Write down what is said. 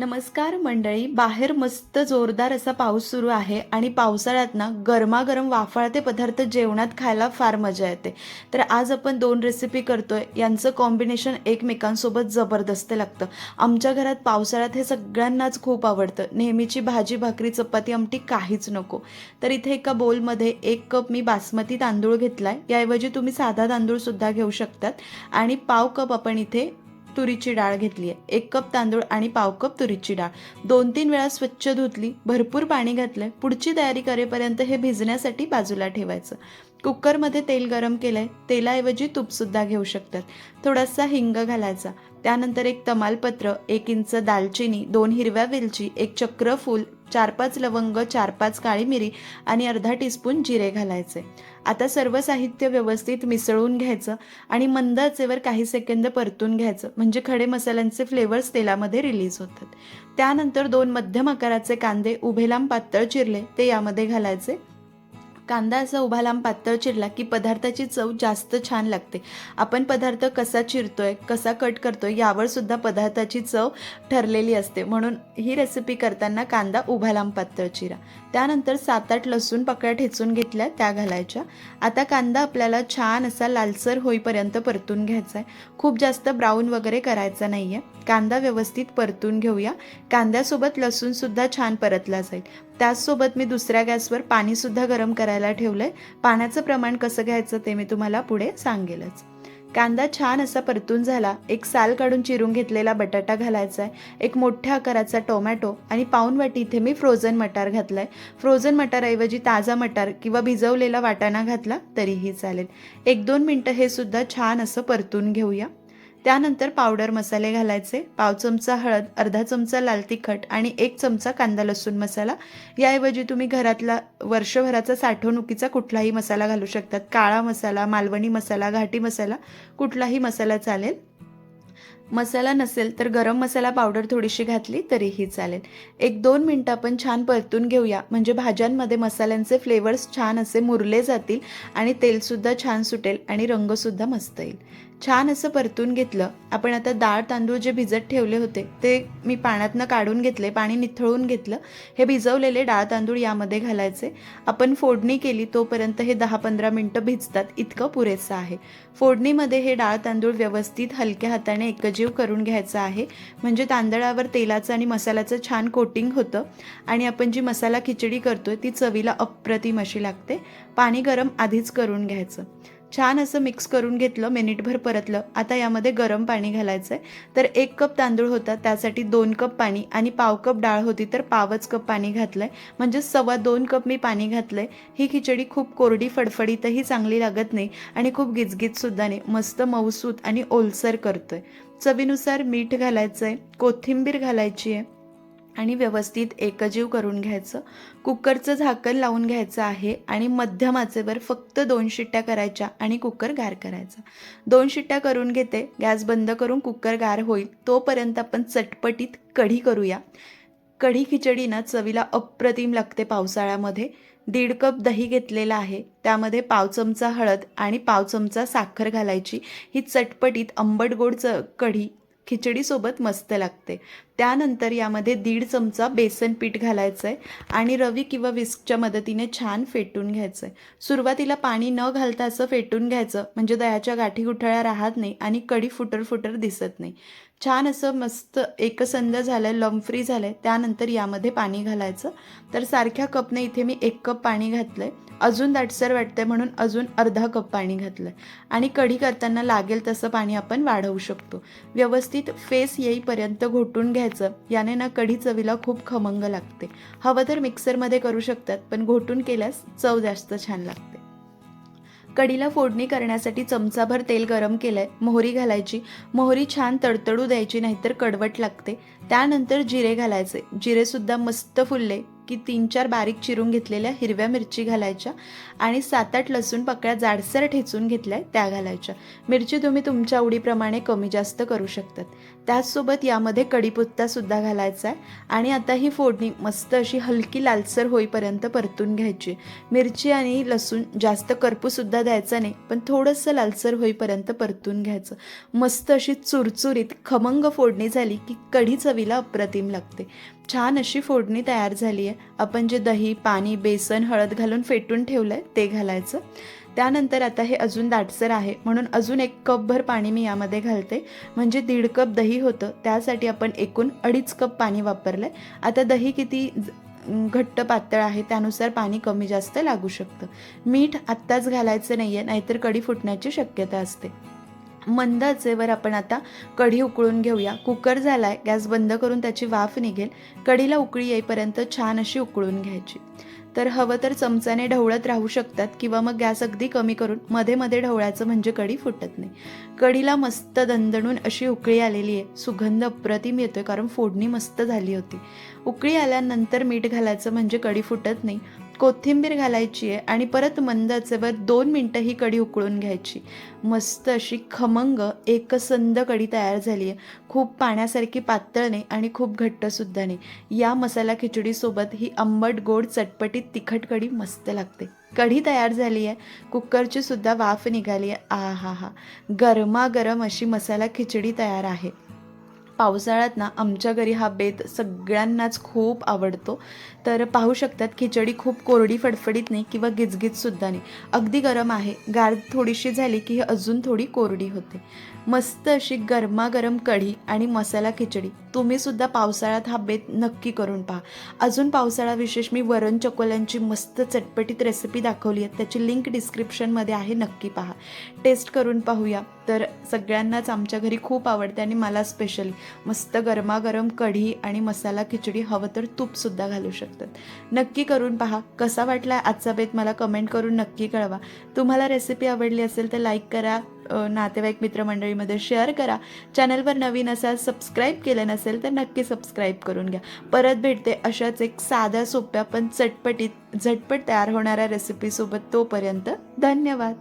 नमस्कार मंडळी बाहेर मस्त जोरदार असा पाऊस सुरू आहे आणि पावसाळ्यात ना गरमागरम वाफाळते पदार्थ जेवणात खायला फार मजा येते. तर आज आपण दोन रेसिपी करतोय. यांचं कॉम्बिनेशन एकमेकांसोबत जबरदस्त लागतं. आमच्या घरात पावसाळ्यात हे सगळ्यांनाच खूप आवडतं. नेहमीची भाजी भाकरी चपाती आमटी काहीच नको. तर इथे एका बोलमध्ये एक कप मी बासमती तांदूळ घेतला आहे याऐवजी तुम्ही साधा तांदूळ सुद्धा घेऊ शकतात. आणि पाव कप आपण इथे तुरीची डाळ घेतली आहे. एक कप तांदूळ आणि पाव कप तुरीची डाळ. दोन तीन वेळा स्वच्छ धुतली भरपूर पाणी घातलंय. पुढची तयारी करेपर्यंत हे भिजण्यासाठी बाजूला ठेवायचं. कुकरमध्ये तेल गरम केलंय. तेलाऐवजी तूपसुद्धा घेऊ शकतात. थोडासा हिंग घालायचा. त्यानंतर एक तमालपत्र एक इंच दालचिनी दोन हिरव्या वेलची एक चक्रफूल चार पाच लवंग चार पाच काळी मिरी आणि अर्धा टीस्पून जिरे घालायचे. आता सर्व साहित्य व्यवस्थित मिसळून घ्यायचं आणि मंद आचेवर काही सेकंद परतून घ्यायचं. म्हणजे खडे मसाल्यांचे फ्लेवर्स तेलामध्ये रिलीज होतात. त्यानंतर दोन मध्यम आकाराचे कांदे उभे लांब पातळ चिरले ते यामध्ये घालायचे. कांदा असा उभा लांब पातळ चिरला की पदार्थाची चव जास्त छान लागते. आपण पदार्थ कसा चिरतोय कसा कट करतोय यावर सुद्धा पदार्थाची चव ठरलेली असते. म्हणून ही रेसिपी करताना कांदा उभा लांब पातळ चिरा. त्यानंतर सात आठ लसूण पकड्या ठेचून घेतल्या त्या घालायच्या. आता कांदा आपल्याला छान असा लालसर होईपर्यंत परतून घ्यायचा आहे. खूप जास्त ब्राऊन वगैरे करायचा नाही आहे कांदा व्यवस्थित परतून घेऊया. कांद्यासोबत लसूणसुद्धा छान परतला जाईल. त्याचसोबत मी दुसऱ्या गॅसवर पाणीसुद्धा गरम करायला ठेवलं आहे पाण्याचं प्रमाण कसं घ्यायचं ते मी तुम्हाला पुढे सांगेलच. कांदा छान असा परतून झाला. एक साल काढून चिरून घेतलेला बटाटा घालायचा आहे. एक मोठ्या आकाराचा टोमॅटो आणि पाऊन वाटी इथे मी फ्रोझन मटार घातला आहे फ्रोझन मटारऐवजी ताजा मटार किंवा भिजवलेला वाटाणा घातला तरीही चालेल. एक दोन मिनटं हे सुद्धा छान असं परतून घेऊया. त्यानंतर पावडर मसाले घालायचे पाव चमचा हळद अर्धा चमचा लाल तिखट आणि एक चमचा कांदा लसूण मसाला. याऐवजी तुम्ही घरातला वर्षभराचा साठवणुकीचा कुठलाही मसाला घालू शकतात. काळा मसाला मालवणी मसाला घाटी मसाला कुठलाही मसाला चालेल. मसाला नसेल तर गरम मसाला पावडर थोडीशी घातली तरीही चालेल. एक दोन मिनटं आपण छान परतून घेऊया. म्हणजे भाज्यांमध्ये मसाल्यांचे फ्लेवर्स छान असे मुरले जातील आणि तेलसुद्धा छान सुटेल आणि रंगसुद्धा मस्त येईल. छान असं परतून घेतलं. आपण आता डाळ तांदूळ जे भिजत ठेवले होते ते मी पाण्यातनं काढून घेतले पाणी निथळून घेतलं. हे भिजवलेले डाळ तांदूळ यामध्ये घालायचे. आपण फोडणी केली तोपर्यंत हे दहा पंधरा मिनटं भिजतात. इतकं पुरेसं आहे. फोडणीमध्ये हे डाळ तांदूळ व्यवस्थित हलक्या हाताने एकजीव करून घ्यायचं आहे. म्हणजे तांदळावर तेलाचं आणि मसाल्याचं छान कोटिंग होतं. आणि आपण जी मसाला खिचडी करतोय ती चवीला अप्रतिम अशी लागते. पाणी गरम आधीच करून घ्यायचं. छान असं मिक्स करून घेतलं मिनिटभर परतलं. आता यामध्ये गरम पाणी घालायचं आहे तर एक कप तांदूळ होता त्यासाठी दोन कप पाणी आणि पाव कप डाळ होती तर पावच कप पाणी घातलं आहे म्हणजे सव्वा दोन कप मी पाणी घातलं आहे ही खिचडी खूप कोरडी फडफडीतही चांगली लागत नाही आणि खूप गिजगीजसुद्धा नाही. मस्त मऊसूत आणि ओलसर करतोय. चवीनुसार मीठ घालायचं आहे कोथिंबीर घालायची आहे आणि व्यवस्थित एकजीव करून घ्यायचं. कुकरचं झाकण लावून घ्यायचं आहे आणि मध्यम आचेवर फक्त दोन शिट्ट्या करायच्या आणि कुकर गार करायचा. दोन शिट्ट्या करून घेते गॅस बंद करून कुकर गार होईल तोपर्यंत आपण चटपटीत कढी करूया. कढी खिचडी ना चवीला अप्रतिम लागते पावसाळ्यामध्ये. दीड कप दही घेतलेला आहे त्यामध्ये पाव चमचा हळद आणि पाव चमचा साखर घालायची. ही चटपटीत आंबट गोड च कढी खिचडीसोबत मस्त लागते. त्यानंतर यामध्ये दीड चमचा बेसन पीठ घालायचं आहे आणि रवी किंवा विस्कच्या मदतीने छान फेटून घ्यायचं आहे सुरुवातीला पाणी न घालता असं फेटून घ्यायचं म्हणजे दह्याच्या गाठी गुठळ्या राहत नाही आणि कढी फुटर फुटर दिसत नाही. छान असं मस्त एकसंध झालं आहे लंब झालं आहे त्यानंतर यामध्ये पाणी घालायचं. तर सारख्या कपने इथे मी एक कप पाणी घातलं आहे अजून दाटसर वाटतंय म्हणून अजून अर्धा कप पाणी घातलं आहे आणि कढी करताना लागेल तसं पाणी आपण वाढवू शकतो. व्यवस्थित फेस येईपर्यंत घोटून घ्यायचं. याने ना कढी चवीला खूप खमंग लागते. हवं तर मिक्सरमध्ये करू शकतात पण घोटून केल्यास चव जास्त छान लागते. कढीला फोडणी करण्यासाठी चमचाभर तेल गरम केलंय मोहरी घालायची. मोहरी छान तडतडू द्यायची नाहीतर कडवट लागते. त्यानंतर जिरे घालायचे. जिरेसुद्धा मस्त फुलले. की तीन चार बारीक चिरून घेतलेल्या हिरव्या मिरची घालायच्या आणि सात आठ लसूण पकड्या जाडसर ठेचून घेतल्या त्या घालायच्या. मिरची तुम्ही तुमच्या आवडीप्रमाणे कमी जास्त करू शकतात. त्याचसोबत यामध्ये कढीपत्तासुद्धा घालायचा आहे आणि आता ही फोडणी मस्त अशी हलकी लालसर होईपर्यंत परतून घ्यायची. मिरची आणि लसूण जास्त करपूसुद्धा द्यायचा नाही पण थोडंसं लालसर होईपर्यंत परतून घ्यायचं. मस्त अशी चुरचुरीत खमंग फोडणी झाली की कढी चवीला अप्रतिम लागते. छान अशी फोडणी तयार झाली आहे. आपण जे दही पाणी बेसन हळद घालून फेटून ठेवलं आहे ते घालायचं. त्यानंतर आता हे अजून दाटसर आहे. म्हणून अजून एक कपभर पाणी मी यामध्ये घालते. म्हणजे दीड कप दही होतं. त्यासाठी आपण एकूण अडीच कप पाणी वापरलं आहे आता दही किती घट्ट पातळ आहे त्यानुसार पाणी कमी जास्त लागू शकतं. मीठ आत्ताच घालायचं नाही आहे नाहीतर कढी फुटण्याची शक्यता असते. मंद आचेवर आपण आता कढी उकळून घेऊया. कुकर झाला आहे गॅस बंद करून त्याची वाफ निघेल. कढीला उकळी येईपर्यंत छान अशी उकळून घ्यायची. तर हवं तर चमचाने ढवळत राहू शकतात किंवा मग गॅस अगदी कमी करून मध्ये मध्ये ढवळायचं म्हणजे कढी फुटत नाही. कढीला मस्त दणदणून अशी उकळी आलेली आहे. सुगंध अप्रतिम येतोय कारण फोडणी मस्त झाली होती. उकळी आल्यानंतर मीठ घालायचं म्हणजे कढी फुटत नाही. कोथिंबीर घालायची आहे आणि परत मंद आचेवर दोन मिनटं ही कढी उकळून घ्यायची. मस्त अशी खमंग एकसंद कढी तयार झाली आहे. खूप पाण्यासारखी पातळ नाही आणि खूप घट्टसुद्धा नाही. या मसाला खिचडीसोबत ही आंबट गोड चटपटीत तिखट कढी मस्त लागते. कढी तयार झाली आहे. कुकरची सुद्धा वाफ निघाली आहे. आ हा हा गरमागरम अशी मसाला खिचडी तयार आहे. पावसाळ्यात ना आमच्या घरी हा बेत सगळ्यांनाच खूप आवडतो. तर पाहू शकतात खिचडी खूप कोरडी फडफडीत नाही किंवा गिजगिजसुद्धा नाही. अगदी गरम आहे. गार थोडीशी झाली की ही अजून थोडी कोरडी होते. मस्त अशी गरमागरम कढी आणि मसाला खिचडी. तुम्हीसुद्धा पावसाळ्यात हा बेत नक्की करून पहा. अजून पावसाळा विशेष मी वरण चकोल्यांची मस्त चटपटीत रेसिपी दाखवली आहे. त्याची लिंक डिस्क्रिप्शनमध्ये आहे. नक्की पहा. टेस्ट करून पाहूया. तर सगळ्यांनाच आमच्या घरी खूप आवडते आणि मला स्पेशली मस्त गरमागरम कढी आणि मसाला खिचडी हवं तर तूपसुद्धा घालू शकतात. नक्की करून पहा. कसा वाटला आजचा बेत मला कमेंट करून नक्की कळवा. तुम्हाला रेसिपी आवडली असेल तर लाईक करा. नातेवाईक मित्रमंडळीमध्ये शेअर करा. चॅनलवर नवीन असाल सबस्क्राईब केलं नसेल तर नक्की सबस्क्राईब करून घ्या. परत भेटते अशाच एक साध्या सोप्या पण चटपटीत झटपट तयार होणाऱ्या रेसिपीसोबत तोपर्यंत धन्यवाद.